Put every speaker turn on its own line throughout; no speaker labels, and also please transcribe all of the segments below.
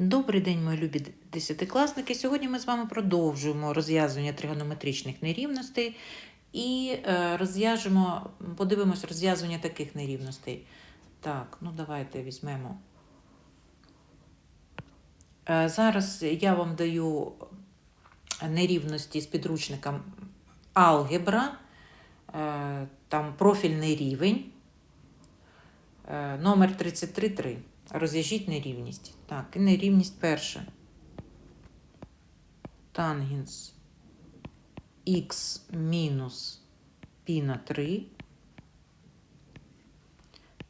Добрий день, мої любі десятикласники. Сьогодні ми з вами продовжуємо розв'язування тригонометричних нерівностей і е, розв'яжемо, подивимось розв'язування таких нерівностей. Так, ну давайте візьмемо. Е, Зараз я вам даю нерівності з підручником алгебра, е, там профільний рівень, номер 33.3. Розв'яжіть нерівність. Так, і нерівність перша. Тангенс х мінус π на 3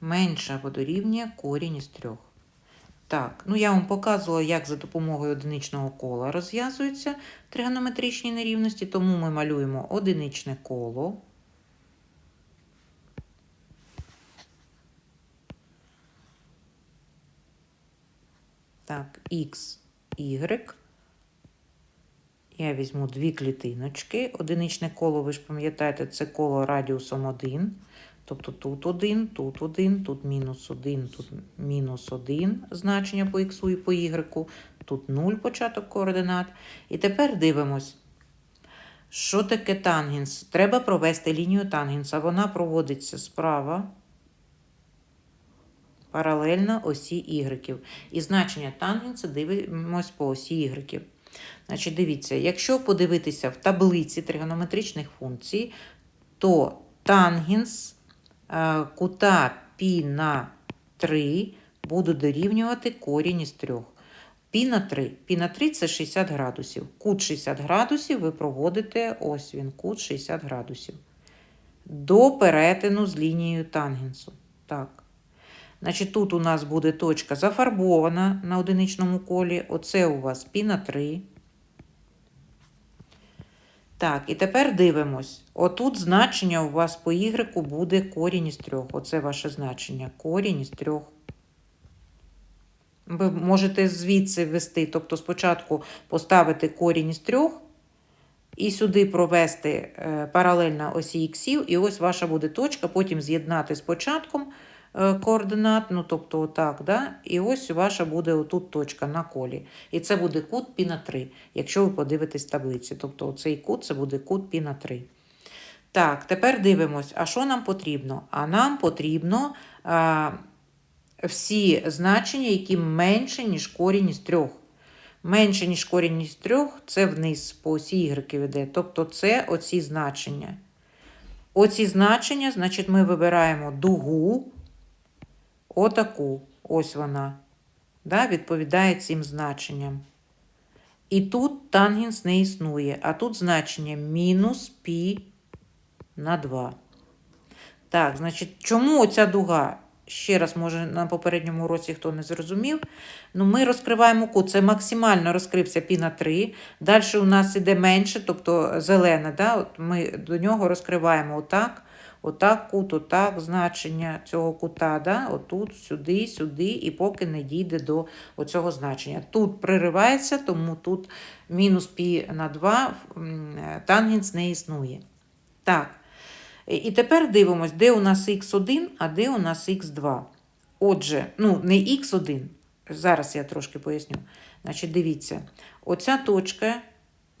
менше або дорівнює корінь із 3. Так, ну я вам показувала, як за допомогою одиничного кола розв'язуються тригонометричні нерівності, тому ми малюємо одиничне коло. Так, X, Y. Я візьму дві клітиночки. Одиничне коло, ви ж пам'ятаєте, це коло радіусом 1. Тобто тут 1, тут 1, тут мінус 1, тут мінус 1 значення по х і по y, тут 0 початок координат. І тепер дивимось, що таке тангенс. Треба провести лінію тангенса. Вона проводиться справа паралельно осі Y. І значення тангенса дивимось по осі Y. Значить, дивіться, якщо подивитися в таблиці тригонометричних функцій, то тангенс е, кута π на 3 буде дорівнювати корінь із 3. Пі на 3. Пі на 3 це 60 градусів. Кут 60 градусів ви проводите, ось він, кут 60 градусів. До перетину з лінією тангенсу. Так. Значить, тут у нас буде точка зафарбована на одиничному колі. Оце у вас пі на 3. Так, і тепер дивимось. Отут значення у вас по y буде корінь із 3. Оце ваше значення. Корінь із 3. Ви можете звідси ввести, тобто спочатку поставити корінь із 3 і сюди провести е, паралельно осі іксів, і ось ваша буде точка, потім з'єднати з початком координат, ну тобто отак, да? і ось ваша буде отут точка на колі. І це буде кут пі на 3, якщо ви подивитесь таблиці. Тобто оцей кут це буде кут пі на 3. Так, тепер дивимось, а що нам потрібно? А нам потрібно а, всі значення, які менше, ніж корінь із 3. Менше, ніж корінь із 3, це вниз по осі Y веде. Тобто це оці значення. Оці значення, значить, ми вибираємо дугу, отаку, ось вона, да, відповідає цим значенням. І тут тангенс не існує, а тут значення мінус пі на 2. Так, значить, чому оця дуга? Ще раз, може, на попередньому уроці хто не зрозумів. Ну, Ми розкриваємо кут. Це максимально розкрився пі на 3. Далі у нас іде менше, тобто зелене. Да? От Ми до нього розкриваємо отак, отак кут, отак значення цього кута. Да? Отут, сюди, сюди, і поки не дійде до оцього значення. Тут приривається, тому тут мінус пі на 2 тангенс не існує. Так. І тепер дивимось, де у нас х1, а де у нас х2. Отже, ну, не х1, зараз я трошки поясню. Значить, дивіться, оця точка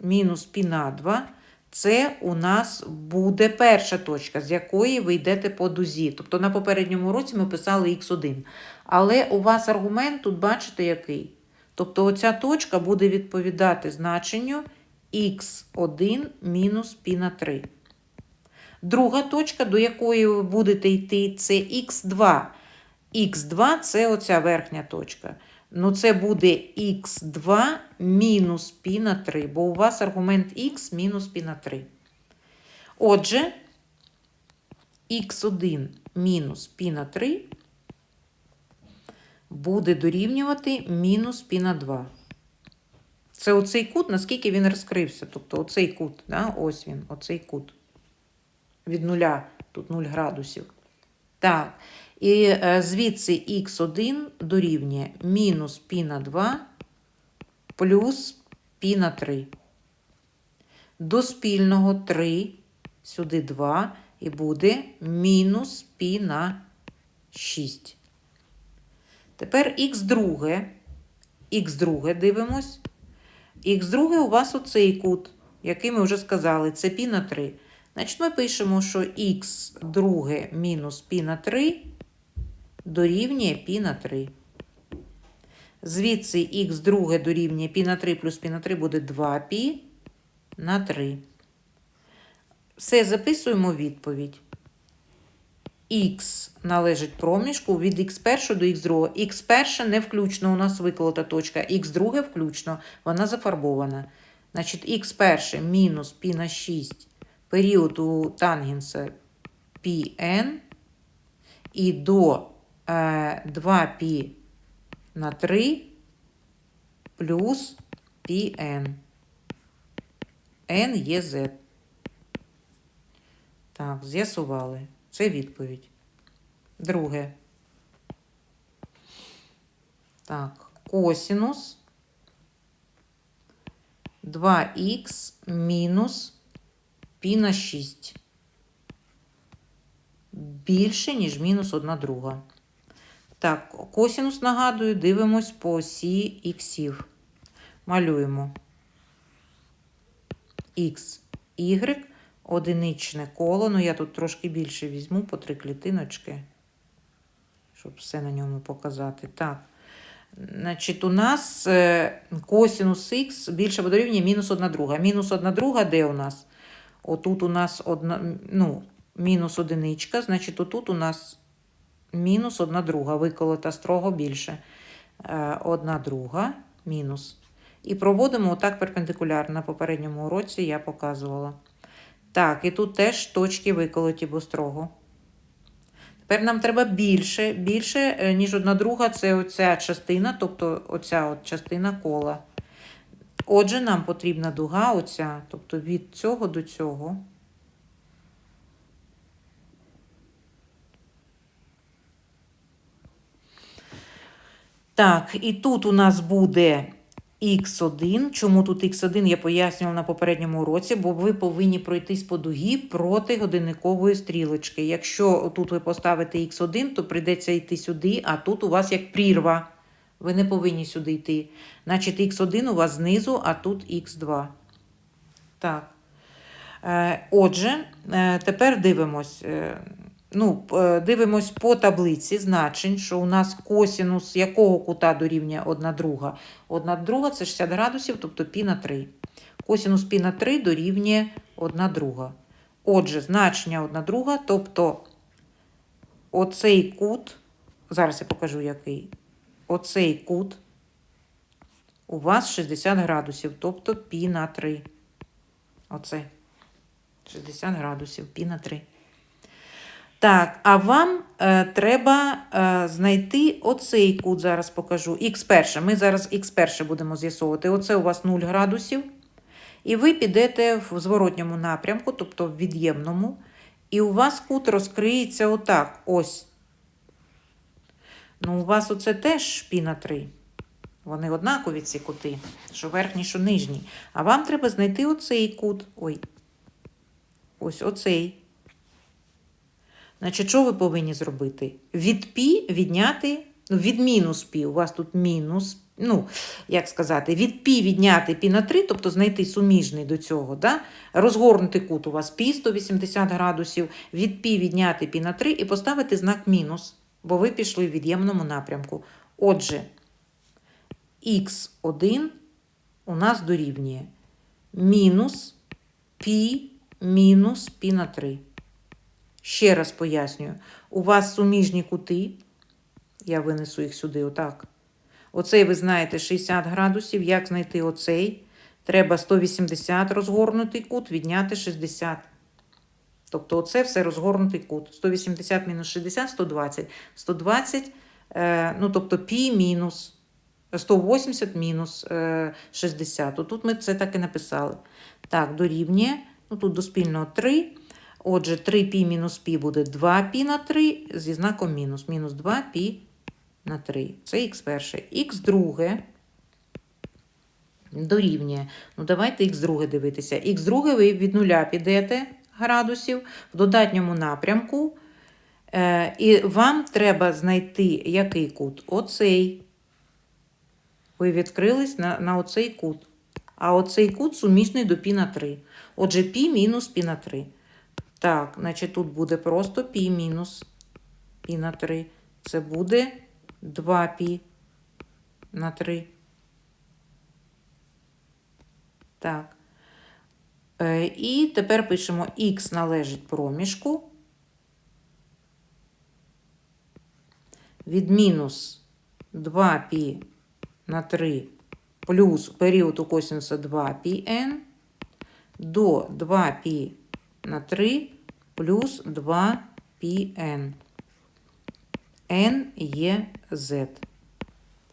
мінус пі на 2, це у нас буде перша точка, з якої ви йдете по дузі. Тобто на попередньому році ми писали х1. Але у вас аргумент тут бачите який? Тобто оця точка буде відповідати значенню х1 мінус пі на 3. Друга точка, до якої ви будете йти, це х2. Х2 це оця верхня точка. Ну, це буде х2 мінус пі на 3, бо у вас аргумент х мінус пі на 3. Отже, х1 мінус пі на 3 буде дорівнювати мінус пі на 2. Це оцей кут, наскільки він розкрився. Тобто оцей кут, да? ось він, оцей кут. Від нуля, тут 0 градусів. Так. І е, звідси х1 дорівнює мінус пі на 2 плюс пі на 3. До спільного 3, сюди 2, і буде мінус пі на 6. Тепер х2. Х2 дивимось. Х2 у вас оцей кут, який ми вже сказали, це пі на 3. Значить, ми пишемо, що х2 мінус пі на 3 дорівнює пі на 3. Звідси х друге дорівнює пі на 3 плюс пі на 3 буде 2 пі на 3. Все, записуємо відповідь. Х належить проміжку від х1 до х2. х1 не включно у нас виколота точка, х2 включно, вона зафарбована. Значить, х1 мінус пі на 6 період у тангенса πn і до 2π на 3 плюс πn. n є z. Так, з'ясували. Це відповідь. Друге. Так, косінус 2х мінус пі на 6. Більше, ніж мінус 1 друга. Так, косінус, нагадую, дивимось по осі іксів. Малюємо х, y, одиничне коло. Ну, я тут трошки більше візьму по три клітиночки, щоб все на ньому показати. Так. Значить, у нас е, косінус х більше або дорівнює мінус 1 друга. Мінус 1 друга де у нас? Отут у нас одна, ну, мінус одиничка, значить, отут у нас мінус 1 друга. Виколота строго більше. Е, Одна друга мінус. І проводимо отак перпендикулярно. На попередньому уроці я показувала. Так, і тут теж точки виколоті, бо строго. Тепер нам треба більше, більше, е, ніж одна друга, це оця частина, тобто оця от частина кола. Отже, нам потрібна дуга оця, тобто від цього до цього. Так, і тут у нас буде х1. Чому тут х1 я пояснювала на попередньому уроці, бо ви повинні пройтись по дугі проти годинникової стрілочки. Якщо тут ви поставите х1, то прийдеться йти сюди, а тут у вас як прірва. Ви не повинні сюди йти. Значить, х1 у вас знизу, а тут х2. Так. Е, Отже, е, тепер дивимось. Ну, е, дивимось по таблиці значень, що у нас косінус якого кута дорівнює 1 друга. 1 друга це 60 градусів, тобто пі на 3. Косінус пі на 3 дорівнює 1 друга. Отже, значення 1 друга, тобто оцей кут, зараз я покажу який. Оцей кут у вас 60 градусів, тобто пі на 3. Оце. 60 градусів, пі на 3. Так, а вам е, треба е, знайти оцей кут, зараз покажу. Х перше. Ми зараз х перше будемо з'ясовувати. Оце у вас 0 градусів. І ви підете в зворотньому напрямку, тобто в від'ємному. І у вас кут розкриється отак. Ось. Ну, у вас оце теж пі на 3. Вони однакові ці кути, що верхній, що нижній. А вам треба знайти оцей кут. Ой. Ось оцей. Значить, що ви повинні зробити? Від пі відняти, ну, від мінус пі, у вас тут мінус, ну, як сказати, від пі відняти пі на 3, тобто знайти суміжний до цього, да? розгорнути кут у вас пі 180 градусів, від пі відняти пі на 3 і поставити знак мінус, бо ви пішли в від'ємному напрямку. Отже, х1 у нас дорівнює мінус пі мінус пі на 3. Ще раз пояснюю, у вас суміжні кути, я винесу їх сюди, отак. Оцей, ви знаєте, 60 градусів. Як знайти оцей? Треба 180 розгорнутий кут, відняти 60. Тобто, оце все розгорнутий кут. 180 мінус 60 120. 120, е, ну, тобто пі мінус 180 мінус е, 60. Отут ми це так і написали. Так, дорівнює. Ну, тут до спільного 3. Отже, 3π мінус π буде 2π на 3 зі знаком мінус. Мінус 2π на 3. Це х перше. Х друге дорівнює. Ну, давайте х друге дивитися. Х друге ви від нуля підете градусів в додатньому напрямку. Е, і вам треба знайти який кут? Оцей. ви відкрились на, на оцей кут. А оцей кут суміжний до пі на 3. Отже, пі мінус пі на 3. Так, значить тут буде просто пі мінус пі на 3. Це буде 2 пі на 3. Так. Е, І тепер пишемо х належить проміжку від мінус 2 пі на 3 плюс період у косинуса 2 пі n до 2 пі на 3 плюс 2 πn. n. є z.